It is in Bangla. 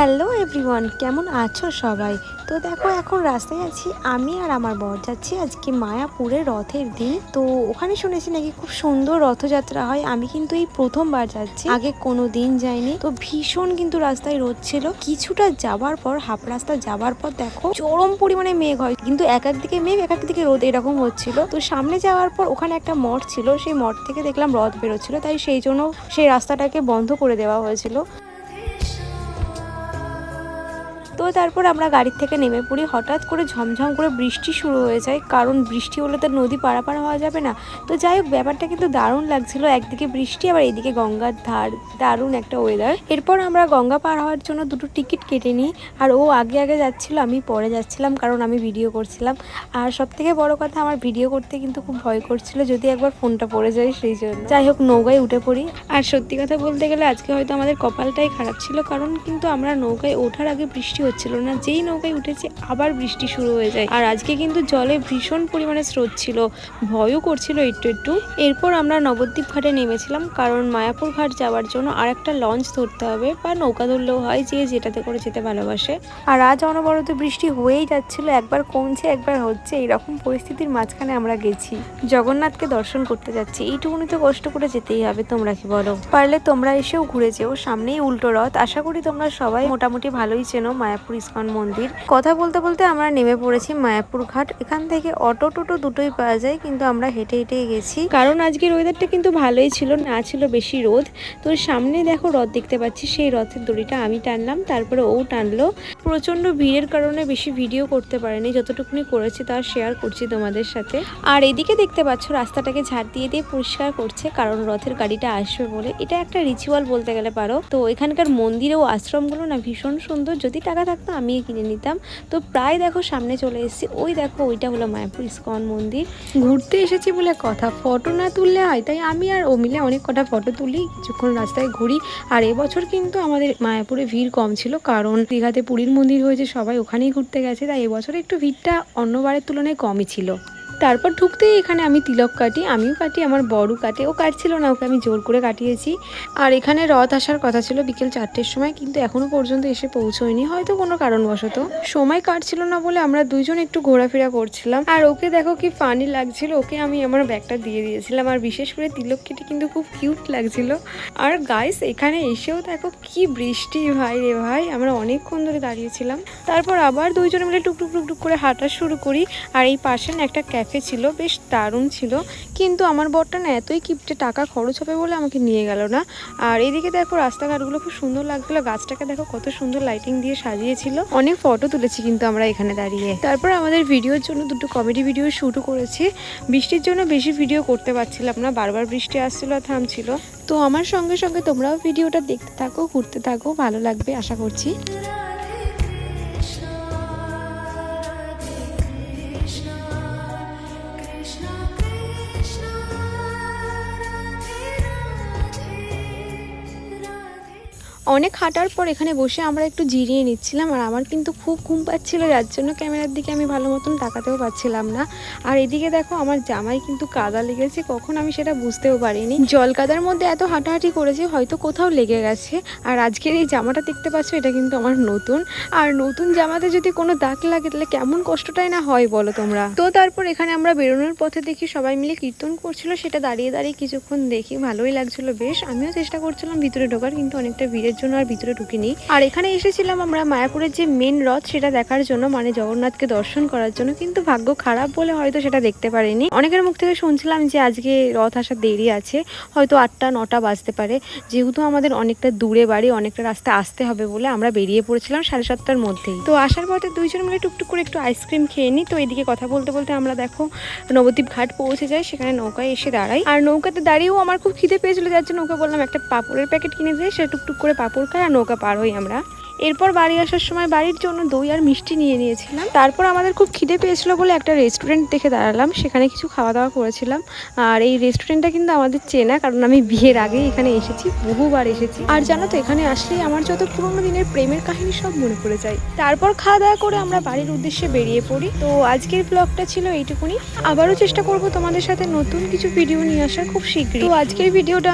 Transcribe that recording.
হ্যালো এভরিওয়ান, কেমন আছো সবাই? তো দেখো, এখন রাস্তায় আছি আমি আর আমার বর যাচ্ছি আজকে মায়াপুরে রথের দিন। তো ওখানে শুনেছি নাকি খুব সুন্দর রথযাত্রা হয়। আমি কিন্তু এই প্রথমবার যাচ্ছি, আগে কোনো দিন যাইনি। তো ভীষণ কিন্তু রাস্তায় রোদ ছিল। কিছুটা যাবার পর, হাফ রাস্তা যাবার পর দেখো, চরম পরিমাণে মেঘ হয়। কিন্তু এক এক দিকে মেঘ, এক এক দিকে রোদ এরকম হচ্ছিল। তো সামনে যাওয়ার পর ওখানে একটা মঠ ছিল। সেই মঠ থেকে দেখলাম রথ বেরোচ্ছিল। তাই সেই জন্য সেই রাস্তাটাকে বন্ধ করে দেওয়া হয়েছিল। তো তারপর আমরা গাড়ির থেকে নেমে পড়ি। হঠাৎ করে ঝমঝম করে বৃষ্টি শুরু হয়ে যায়। কারণ বৃষ্টি হলে তো নদী পারাপার হওয়া যাবে না। তো যাই হোক, ব্যাপারটা কিন্তু দারুণ লাগছিল। একদিকে বৃষ্টি, আবার এদিকে গঙ্গার ধার, দারুণ একটা ওয়েদার এরপর আমরা গঙ্গা পার হওয়ার জন্য দুটো টিকিট কেটে নিই। আর ও আগে আগে যাচ্ছিল, আমি পরে যাচ্ছিলাম কারণ আমি ভিডিও করছিলাম। আর সব থেকে বড় কথা, আমার ভিডিও করতে কিন্তু খুব ভয় করছিল, যদি একবার ফোনটা পড়ে যায় সেই জন্য। যাই হোক, নৌকায় উঠে পড়ি। আর সত্যি কথা বলতে গেলে, আজকে হয়তো আমাদের কপালটাই খারাপ ছিল। কারণ কিন্তু আমরা নৌকায় ওঠার আগে বৃষ্টি হচ্ছিল না, যেই নৌকায় উঠেছি আবার বৃষ্টি শুরু হয়ে যায়। আর আজকে কিন্তু জলে ভীষণ পরিমাণে স্রোত ছিল, ভয়ও করছিল একটু একটু। এরপর আমরা নবদ্বীপ ঘাটে নেমেছিলাম, কারণ মায়াপুর ঘাট যাওয়ার জন্য আর একটা লঞ্চ ধরতে হবে বা নৌকা ধরলেও হয় যে যেটাতে করে যেতে ভালোবাসে। আর আজ অনবরত বৃষ্টি হয়েই যাচ্ছিল, একবার কমছে, একবার হচ্ছে এরকম পরিস্থিতির মাঝখানে আমরা গেছি। জগন্নাথকে দর্শন করতে যাচ্ছি, এইটুকুনি তো কষ্ট করে যেতেই হবে, তোমরা কি বলো? পারলে তোমরা এসেও ঘুরে যেও, সামনেই উল্টো রথ, আশা করি তোমরা সবাই মোটামুটি ভালোই চেনো মায়াপুর ইস্কন মন্দির। কথা বলতে বলতে আমরা নেমে পড়েছি মায়াপুর ঘাট। এখান থেকে অটো টোটো দুটোই পাওয়া যায়, কিন্তু আমরা হেঁটে হেঁটে গেছি। কারণ আজকের ওয়েদারটা কিন্তু ভালোই ছিল, না ছিল বেশি রোদ। তো সামনে দেখো রথ দেখতে পাচ্ছি, সেই রথের দড়িটা আমি টানলাম, তারপরে ও টানলো। প্রচণ্ড ভিড়ের কারণে বেশি ভিডিও করতে পারেনি। যতটুকুনি করেছি তা শেয়ার করছি তোমাদের সাথে। আর এদিকে দেখতে পাচ্ছ, রাস্তাটাকে ঝাড় দিয়ে দিয়ে পরিষ্কার করছে, কারণ রথের গাড়িটা আসবে বলে। এটা একটা রিচুয়াল বলতে গেলে পারো। তো এখানকার মন্দির ও আশ্রমগুলো না ভীষণ সুন্দর। যদি টাকা থাকতো আমি কিনে নিতাম। তো প্রায় দেখো সামনে চলে এসেছি। ওই দেখো, ওইটা হলো মায়াপুর ইস্কন মন্দির। ঘুরতে এসেছি বলে কথা। ফটো না তুললে হয়, তাই আমি আর ও মিলে অনেক কটা ফটো তুলি, কিছুক্ষণ রাস্তায় ঘুরি। আর এবছর কিন্তু আমাদের মায়াপুরে ভিড় কম ছিল, কারণ দীঘাতে পুরীর মন্দির হয়েছে সবাই ওখানেই ঘুরতে গেছে। তাই এবছর একটু ভিড়টা অন্যবারের তুলনায় কমই ছিল। তারপর ঢুকতেই এখানে আমি তিলক কাটি, আমিও কাটি, আমার বড় কাটে। ও কাটছিল না, ওকে আমি জোর করে কাটিয়েছি। আর এখানে রথ আসার কথা ছিল বিকেল চারটের সময়, কিন্তু এখনও পর্যন্ত এসে পৌঁছয়নি, হয়তো কোনো কারণবশত। সময় কাটছিল না বলে আমরা দুইজন একটু ঘোরাফেরা করছিলাম। আর ওকে দেখো কি ফানি লাগছিল, ওকে আমি আমার ব্যাগটা দিয়ে দিয়েছিলাম। আর বিশেষ করে তিলক কেটে কিন্তু খুব কিউট লাগছিল। আর গাইস এখানে এসেও দেখো কি বৃষ্টি, ভাই রে ভাই, আমরা অনেকক্ষণ ধরে দাঁড়িয়েছিলাম। তারপর আবার দুইজনে মিলে টুকটুক টুকটুক করে হাঁটা শুরু করি। আর এই পাশে একটা ক্যাফে ছিল, বেশ দারুণ ছিল। কিন্তু আমার বরটা না এতই কিপটে টাকা খরচ হবে বলে আমাকে নিয়ে গেল না। আর এদিকে দেখো রাস্তাঘাটগুলো খুব সুন্দর লাগছিল, গাছটাকে দেখো কত সুন্দর লাইটিং দিয়ে সাজিয়েছিল। অনেক ফটো তুলেছি কিন্তু আমরা এখানে দাঁড়িয়ে। তারপর আমাদের ভিডিওর জন্য দুটো কমেডি ভিডিও শুটও করেছি। বৃষ্টির জন্য বেশি ভিডিও করতে পারছিলাম না, বারবার বৃষ্টি আসছিল আর থামছিল। তো আমার সঙ্গে সঙ্গে তোমরাও ভিডিওটা দেখতে থাকো, ঘুরতে থাকো, ভালো লাগবে আশা করছি। অনেক হাঁটার পর এখানে বসে আমরা একটু জিরিয়ে নিচ্ছিলাম আর আমার কিন্তু খুব ঘুম পাচ্ছিলো, যার জন্য ক্যামেরার দিকে আমি ভালো মতন তাকাতেও পাচ্ছিলাম না। আর এদিকে দেখো আমার জামাই কিন্তু কাদা লেগেছে, কখন আমি সেটা বুঝতেও পারিনি। জল কাদার মধ্যে এত হাঁটাহাঁটি করেছে, হয়তো কোথাও লেগে গেছে। আর আজকের এই জামাটা দেখতে পাচ্ছ, এটা কিন্তু আমার নতুন। আর নতুন জামাতে যদি কোনো দাগ লাগে, তাহলে কেমন কষ্টটাই না হয় বলো তোমরা? তো তারপর এখানে আমরা বেরোনোর পথে দেখি সবাই মিলে কীর্তন করছিল, সেটা দাঁড়িয়ে দাঁড়িয়ে কিছুক্ষণ দেখি, ভালোই লাগছিল। বেশ, আমিও চেষ্টা করছিলাম ভিতরে ঢোকার, কিন্তু অনেকটা ভিড়ের জন্য আর ভিতরে ঢুকিনি। আর এখানে এসেছিলাম আমরা মায়াপুরের যে মেন রথ, সেটা দেখার জন্য মানে জগন্নাথকে দর্শন করার জন্য, কিন্তু ভাগ্য খারাপ বলে হয়তো সেটা দেখতে পারিনি। অনেকের মুখ থেকে শুনছিলাম যে আজকে রথ আসার দেরি আছে, হয়তো আটটা, নটা বাজতে পারে। যেহেতু আমাদের অনেকটা দূরে বাড়ি, অনেকটা রাস্তা আসতে হবে বলে আমরা বেরিয়ে পড়েছিলাম সাড়ে সাতটার মধ্যেই। তো আসার পথে দুইজন মিলে টুকটুক করে একটু আইসক্রিম খেয়ে নিই তো এদিকে কথা বলতে বলতে আমরা দেখো নবদ্বীপ ঘাট পৌঁছে যাই, সেখানে নৌকায় এসে দাঁড়াই। আর নৌকাতে দাঁড়িয়েও আমার খুব খিদে পেয়েছিল, যার জন্য নৌকা বললাম একটা পাপড়ের প্যাকেট কিনে দিয়ে সে টুকটুক করে খাই আর নৌকা পার হই আমরা। এরপর বাড়ি আসার সময় বাড়ির জন্য দই আর মিষ্টি নিয়ে নিয়েছিলাম। তারপর আমাদের খুব খিদে পেয়েছিল বলে একটা রেস্টুরেন্ট দেখে দাঁড়ালাম, সেখানে কিছু খাওয়া দাওয়া করেছিলাম। আর এই রেস্টুরেন্টটা কিন্তু আমাদের চেনা, কারণ আমি বিয়ের আগেই এখানে এসেছি, বহুবার এসেছি। আর জানো তো, এখানে আসলেই আমার যত পুরোনো দিনের প্রেমের কাহিনী সব মনে পড়ে যায়। তারপর খাওয়া দাওয়া করে আমরা বাড়ির উদ্দেশ্যে বেরিয়ে পড়ি। তো আজকের ব্লগটা ছিল এইটুকুনি। আবারও চেষ্টা করব তোমাদের সাথে নতুন কিছু ভিডিও নিয়ে আসার খুব শীঘ্রই। তো আজকের ভিডিওটা